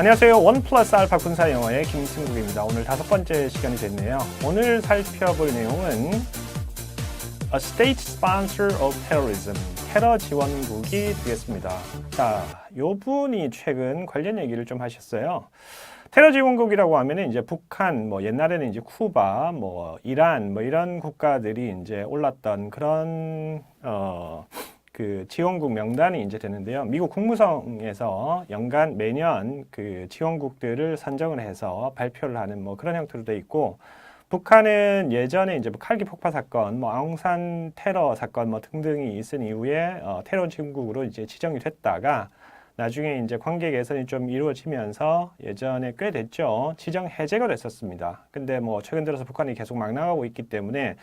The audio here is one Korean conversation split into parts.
안녕하세요. 원 플러스 알파 군사 영어의 김승국입니다. 오늘 다섯 번째 시간이 됐네요. 오늘 살펴볼 내용은 A State Sponsor of Terrorism, 테러 지원국이 되겠습니다. 자, 요 분이 최근 관련 얘기를 좀 하셨어요. 테러 지원국이라고 하면은 이제 북한, 뭐 옛날에는 이제 쿠바, 뭐 이란, 뭐 이런 국가들이 이제 올랐던 그런 어. 그 지원국 명단이 이제 되는데요. 미국 국무성에서 연간 매년 그 지원국들을 선정을 해서 발표를 하는 뭐 그런 형태로 돼 있고 북한은 예전에 이제 뭐 칼기 폭파 사건, 뭐 아웅산 테러 사건 뭐 등등이 있은 이후에 어, 테러 지원국으로 이제 지정이 됐다가 나중에 이제 관계 개선이 좀 이루어지면서 예전에 꽤 됐죠. 지정 해제가 됐었습니다. 근데 뭐 최근 들어서 북한이 계속 막 나가고 있기 때문에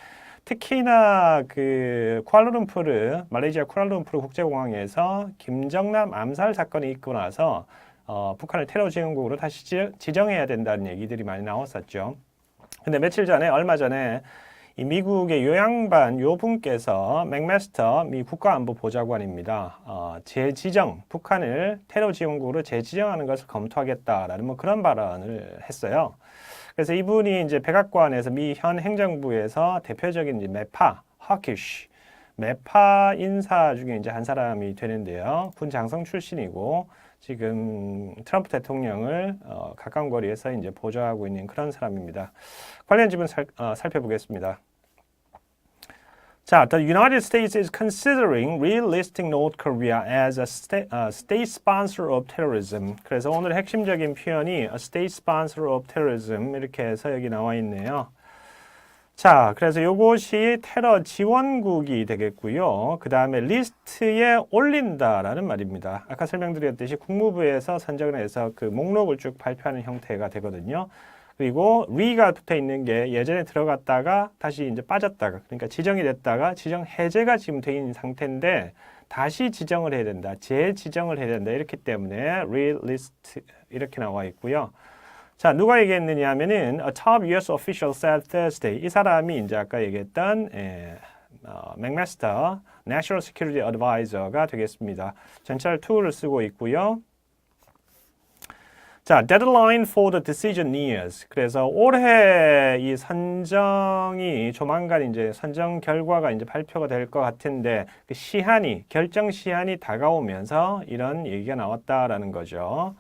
특히나 그 쿠알라룸푸르 말레이시아 쿠알라룸푸르 국제공항에서 김정남 암살 사건이 있고 나서 어, 북한을 테러 지원국으로 다시 지- 지정해야 된다는 얘기들이 많이 나왔었죠. 근데 며칠 전에 얼마 전에 이 미국의 요양반 요 분께서 맥메스터 미 국가안보보좌관입니다. 어, 재지정 북한을 테러 지원국으로 재지정하는 것을 검토하겠다라는 뭐 그런 발언을 했어요. 그래서 이분이 이제 백악관에서 미 현 행정부에서 대표적인 이제 메파 하키쉬 메파 인사 중에 이제 한 사람이 되는데요. 군 장성 출신이고 지금 트럼프 대통령을 어, 가까운 거리에서 이제 보좌하고 있는 그런 사람입니다. 관련 지문 살, 어, 살펴보겠습니다. 자, the United States is considering relisting North Korea as a sta- uh, state sponsor of terrorism. 그래서 오늘 핵심적인 표현이 a state sponsor of terrorism 이렇게 해서 여기 나와 있네요. 자, 그래서 요것이 테러 지원국이 되겠고요. 그 다음에 리스트에 올린다라는 말입니다. 아까 설명드렸듯이 국무부에서 선정을 해서 그 목록을 쭉 발표하는 형태가 되거든요. 그리고 리가 붙어 있는 게 예전에 들어갔다가 다시 이제 빠졌다가 그러니까 지정이 됐다가 지정 해제가 지금 돼 있는 상태인데 다시 지정을 해야 된다. 재지정을 해야 된다. 이렇기 때문에 relist 이렇게 나와 있고요. 자, 누가 얘기했느냐 하면은 a top US official said Thursday. 이 사람이 이제 아까 얘기했던 에, 어, 맥마스터 National Security Advisor가 되겠습니다. 전찰 툴을 쓰고 있고요. 자, deadline for the decision nears. 그래서 올해 이 선정이 조만간 이제 선정 결과가 이제 발표가 될 것 같은데 그 시한이 결정 시한이 다가오면서 이런 얘기가 나왔다라는 거죠.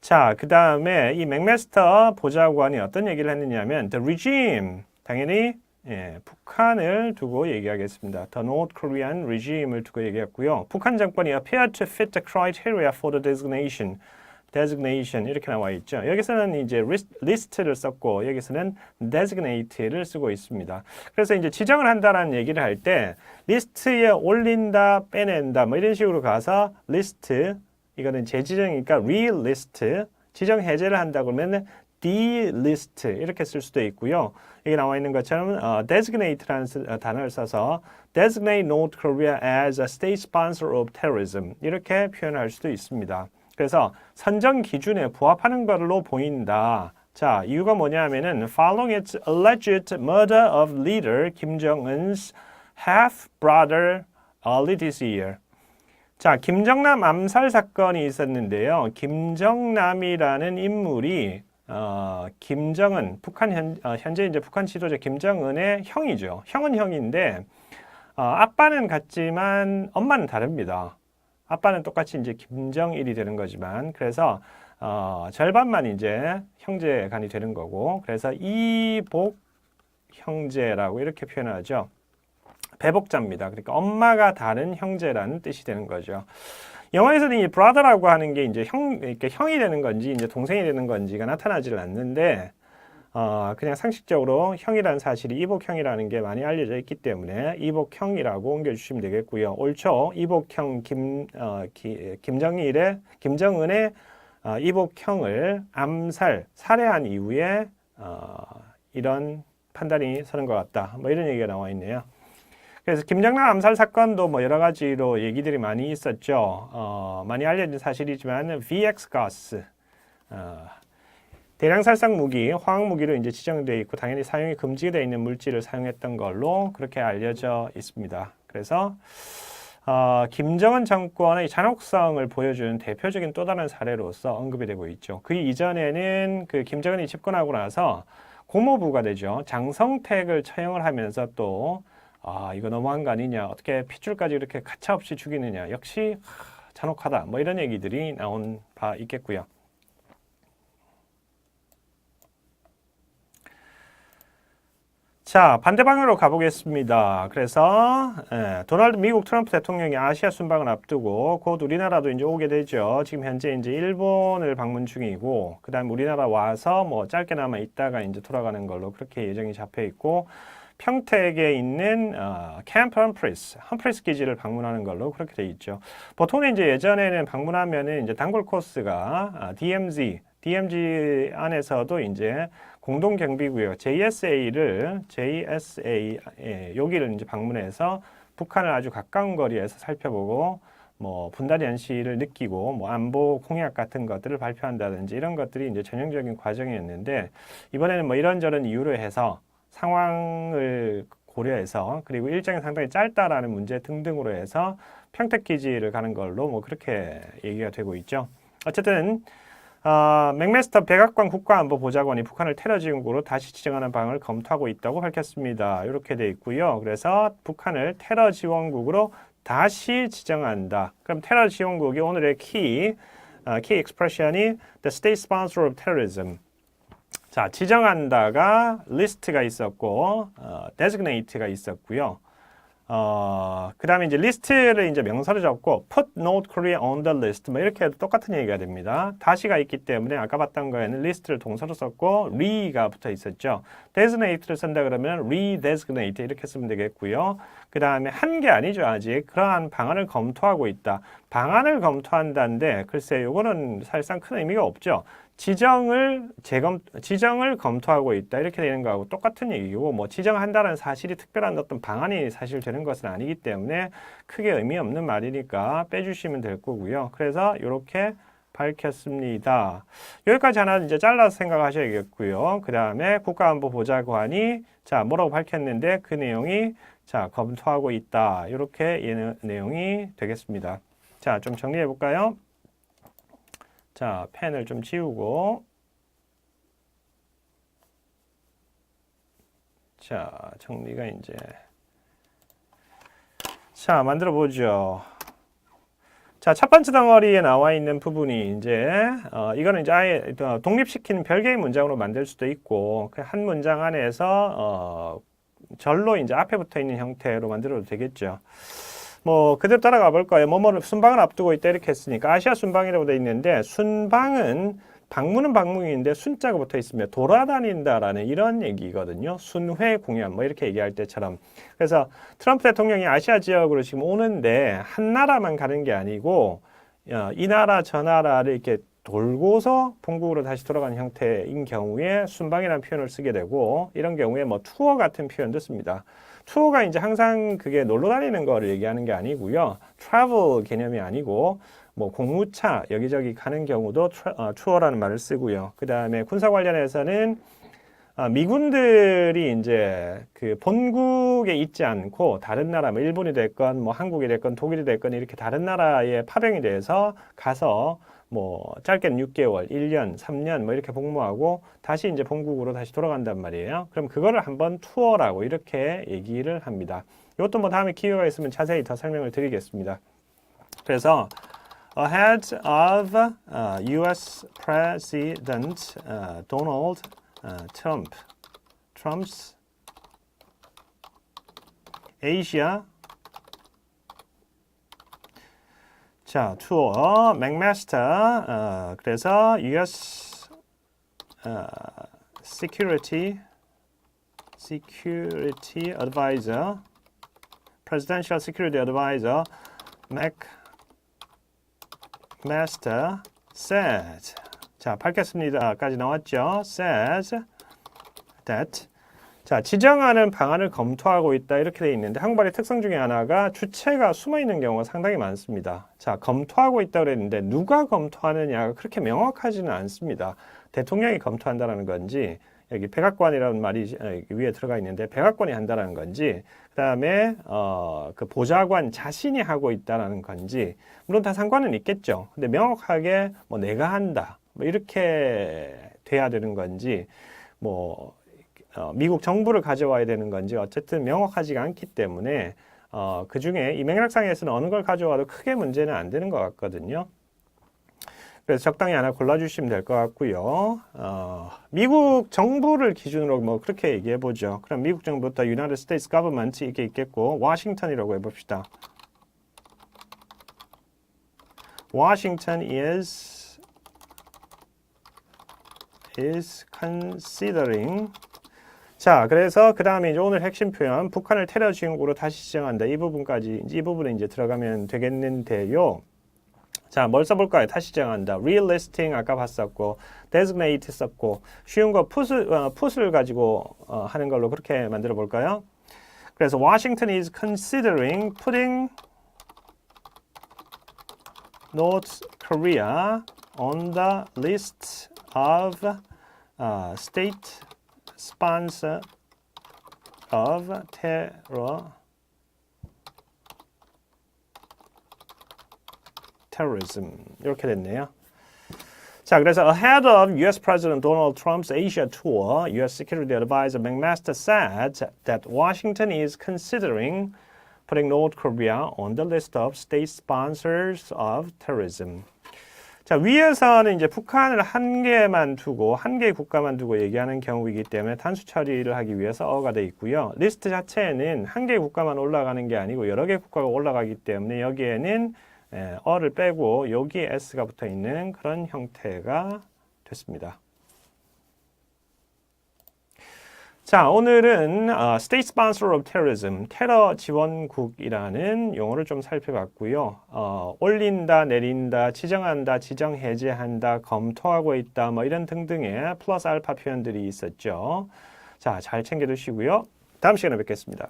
자, 그 다음에 이 맥메스터 보좌관이 어떤 얘기를 했느냐면 the regime 당연히 예, 북한을 두고 얘기하겠습니다. The North Korean regime을 두고 얘기했고요. 북한 정권이 appear to fit the criteria for the designation. Designation 이렇게 나와 있죠. 여기서는 이제 리스트를 썼고 여기서는 designate를 쓰고 있습니다. 그래서 이제 지정을 한다라는 얘기를 할 때 리스트에 올린다, 빼낸다 뭐 이런 식으로 가서 리스트 이거는 재지정이니까 relist 지정 해제를 한다 그러면 delist 이렇게 쓸 수도 있고요. 여기 나와 있는 것처럼 어, designate라는 쓰- 어, 단어를 써서 designate North Korea as a state sponsor of terrorism 이렇게 표현할 수도 있습니다. 그래서 선정 기준에 부합하는 걸로 보인다. 자, 이유가 뭐냐면은 following its alleged murder of leader Kim Jong-un's half brother early this year. 자, 김정남 암살 사건이 있었는데요. 김정남이라는 인물이 어, 김정은 북한 현, 어, 현재 이제 북한 지도자 김정은의 형이죠. 형은 형인데 어, 아빠는 같지만 엄마는 다릅니다. 아빠는 똑같이 이제 김정일이 되는 거지만 그래서 어, 절반만 이제 형제간이 되는 거고 그래서 이복 형제라고 이렇게 표현하죠. 배복자입니다. 그러니까 엄마가 다른 형제라는 뜻이 되는 거죠. 영어에서는 이 brother라고 하는 게 이제 형, 이렇게 형이 되는 건지 이제 동생이 되는 건지가 나타나지를 않는데, 어, 그냥 상식적으로 형이라는 사실이 이복형이라는 게 많이 알려져 있기 때문에 이복형이라고 옮겨주시면 되겠고요. 옳죠. 이복형 김, 어, 기, 김정일의, 김정은의 어, 이복형을 암살, 살해한 이후에 어, 이런 판단이 서는 것 같다. 뭐 이런 얘기가 나와 있네요. 그래서 김정남 암살 사건도 뭐 여러 가지로 얘기들이 많이 있었죠. 어, 많이 알려진 사실이지만 VX 가스, 어, 대량 살상 무기, 화학 무기로 이제 지정되어 있고 당연히 사용이 금지되어 있는 물질을 사용했던 걸로 그렇게 알려져 있습니다. 그래서 어, 김정은 정권의 잔혹성을 보여주는 대표적인 또 다른 사례로서 언급이 되고 있죠. 그 이전에는 그 김정은이 집권하고 나서 고모부가 되죠. 장성택을 처형을 하면서 또 아, 이거 너무한 거 아니냐. 어떻게 핏줄까지 이렇게 가차없이 죽이느냐. 역시 하, 잔혹하다. 뭐 이런 얘기들이 나온 바 있겠고요. 자, 반대 방향으로 가보겠습니다. 그래서 예, 도널드 미국 트럼프 대통령이 아시아 순방을 앞두고 곧 우리나라도 이제 오게 되죠. 지금 현재 이제 일본을 방문 중이고 그다음 우리나라 와서 뭐 짧게나마 있다가 이제 돌아가는 걸로 그렇게 예정이 잡혀 있고 평택에 있는 어, 캠프 험프리스, 험프리스 기지를 방문하는 걸로 그렇게 돼 있죠. 보통은 이제 예전에는 방문하면은 이제 단골 코스가 아, DMZ, DMZ 안에서도 이제 공동 경비구역 JSA를 JSA 예, 여기를 이제 방문해서 북한을 아주 가까운 거리에서 살펴보고 뭐 분단 현실을 느끼고 뭐 안보 공약 같은 것들을 발표한다든지 이런 것들이 이제 전형적인 과정이었는데 이번에는 뭐 이런저런 이유로 해서 상황을 고려해서 그리고 일정이 상당히 짧다라는 문제 등등으로 해서 평택 기지를 가는 걸로 뭐 그렇게 얘기가 되고 있죠. 어쨌든 어, 맥메스터 백악관 국가안보보좌관이 북한을 테러 지역으로 다시 지정하는 방안을 검토하고 있다고 밝혔습니다. 이렇게 돼 있고요. 그래서 북한을 테러 지원국으로 다시 지정한다. 그럼 테러 지원국이 오늘의 키, 어, 키 익스프레션이 the state sponsor of terrorism. 자, 지정한다가 리스트가 있었고, 어, designate가 있었고요. 어, 그 다음에 이제 리스트를 이제 명사로 잡고 put North Korea on the list 뭐 이렇게 해도 똑같은 얘기가 됩니다. 다시가 있기 때문에 아까 봤던 거에는 리스트를 동사로 썼고 re가 붙어 있었죠. designate를 쓴다 그러면 redesignate 이렇게 쓰면 되겠고요. 그 다음에 한 게 아니죠. 아직 그러한 방안을 검토하고 있다. 방안을 검토한다는데 글쎄 요거는 사실상 큰 의미가 없죠. 지정을 재검 지정을 검토하고 있다 이렇게 되는 거하고 똑같은 얘기고 뭐 지정한다는 사실이 특별한 어떤 방안이 사실 되는 것은 아니기 때문에 크게 의미 없는 말이니까 빼주시면 될 거고요. 그래서 이렇게 밝혔습니다. 여기까지 하나 이제 잘라서 생각하셔야겠고요. 그 다음에 국가안보보좌관이 자 뭐라고 밝혔는데 그 내용이 자 검토하고 있다 이렇게 내용이 되겠습니다. 자 좀 정리해 볼까요? 자, 펜을 좀 지우고 자, 정리가 이제 자, 만들어 보죠. 자, 첫 번째 덩어리에 나와 있는 부분이 이제 어, 이거는 이제 아예 독립시키는 별개의 문장으로 만들 수도 있고 그 한 문장 안에서 어, 절로 이제 앞에 붙어 있는 형태로 만들어도 되겠죠. 뭐 그대로 따라가 볼까요? 뭐뭐 순방을 앞두고 있다 이렇게 했으니까 아시아 순방이라고 돼 있는데 순방은 방문은 방문인데 순자가 붙어 있으며 돌아다닌다라는 이런 얘기거든요. 순회 공연 뭐 이렇게 얘기할 때처럼. 그래서 트럼프 대통령이 아시아 지역으로 지금 오는데 한 나라만 가는 게 아니고 어, 이 나라 저 나라를 이렇게 돌고서 본국으로 다시 돌아가는 형태인 경우에 순방이라는 표현을 쓰게 되고 이런 경우에 뭐 투어 같은 표현도 씁니다. 투어가 이제 항상 그게 놀러 다니는 거를 얘기하는 게 아니고요. 트래블 개념이 아니고 뭐 공무차 여기저기 가는 경우도 어, 투어라는 말을 쓰고요. 그 다음에 군사 관련해서는 아, 미군들이 이제 그 본국에 있지 않고 다른 나라, 뭐 일본이 됐건 뭐 한국이 됐건 독일이 됐건 이렇게 다른 나라에 파병이 돼서 가서 뭐 짧게는 6개월, 1년, 3년 뭐 이렇게 복무하고 다시 이제 본국으로 다시 돌아간단 말이에요. 그럼 그거를 한번 투어라고 이렇게 얘기를 합니다. 이것도 뭐 다음에 기회가 있으면 자세히 더 설명을 드리겠습니다. 그래서 ahead of uh, U.S. President uh, Donald uh, Trump, Trump's Asia 자, 투어, 맥마스터, 어, 그래서 US 어, Security Security Advisor, Presidential Security Advisor, McMaster said. 자, 밝혔습니다까지 나왔죠. says that 자, 지정하는 방안을 검토하고 있다 이렇게 돼 있는데 한국말의 특성 중에 하나가 주체가 숨어 있는 경우가 상당히 많습니다. 자, 검토하고 있다 그랬는데 누가 검토하느냐가 그렇게 명확하지는 않습니다. 대통령이 검토한다는 건지 여기 백악관이라는 말이 위에 들어가 있는데 백악관이 한다라는 건지 그다음에 어, 그 보좌관 자신이 하고 있다라는 건지 물론 다 상관은 있겠죠. 근데 명확하게 뭐 내가 한다 뭐 이렇게 돼야 되는 건지 뭐 어, 미국 정부를 가져와야 되는 건지 어쨌든 명확하지가 않기 때문에 어, 그 중에 이 맥락상에서는 어느 걸 가져와도 크게 문제는 안 되는 것 같거든요. 그래서 적당히 하나 골라주시면 될 것 같고요. 어, 미국 정부를 기준으로 뭐 그렇게 얘기해 보죠. 그럼 미국 정부부터 United States Government 이게 있겠고 워싱턴이라고 해봅시다. Washington is is considering 자, 그래서 그 다음에 이제 오늘 핵심 표현 북한을 테러 지역으로 다시 지정한다. 이 부분까지 이 부분에 이제 들어가면 되겠는데요. 자, 뭘 써볼까요? 다시 정한다. relisting 아까 봤었고, designate 썼고, 쉬운 거 put을, 어, put을 가지고 어, 하는 걸로 그렇게 만들어 볼까요? 그래서 Washington is considering putting North Korea on the list of uh, state sponsor of terror terrorism 이렇게 됐네요. 자, 그래서 ahead of U.S. President Donald Trump's Asia tour, U.S. Security Advisor McMaster said that Washington is considering putting North Korea on the list of state sponsors of terrorism. 자, 위에서는 이제 북한을 한 개만 두고 한 개의 국가만 두고 얘기하는 경우이기 때문에 단수 처리를 하기 위해서 어가 돼 있고요. 리스트 자체에는 한 개의 국가만 올라가는 게 아니고 여러 개의 국가가 올라가기 때문에 여기에는 예, 어를 빼고 여기에 s가 붙어 있는 그런 형태가 됐습니다. 자, 오늘은 어, State Sponsor of Terrorism, 테러 지원국이라는 용어를 좀 살펴봤고요. 어, 올린다, 내린다, 지정한다, 지정 해제한다, 검토하고 있다, 뭐 이런 등등의 플러스 알파 표현들이 있었죠. 자, 잘 챙겨두시고요. 다음 시간에 뵙겠습니다.